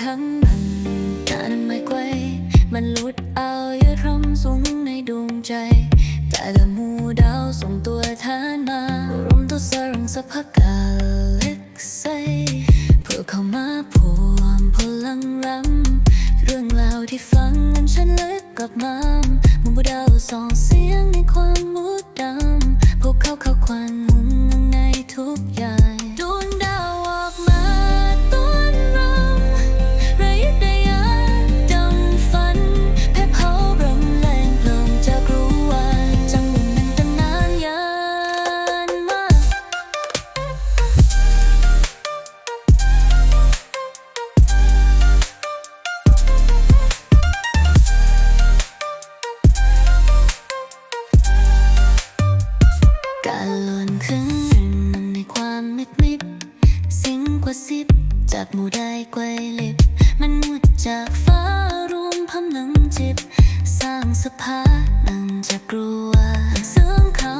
ขังมันนานไม่ไกวมันหลุดเอายืดรำสูงในดวงใจ แต่ละมูดาวส่งตัวแทนมารวมตัวสรังสักพักกาเล็กใสเพื่อเข้ามาพวมพลังรำเรื่องราวที่ฟังนั้นฉันลึกกลับมามู่ดาวสองเสียง การหล่นขึ้นริมในความมิดมิดสิ่งกว่าสิบจากหมู่ได้ไกวลิบ มันมุดจากฟ้ารวมพลังจิบ สร้างสภานังจากกลัวเสื่องเขา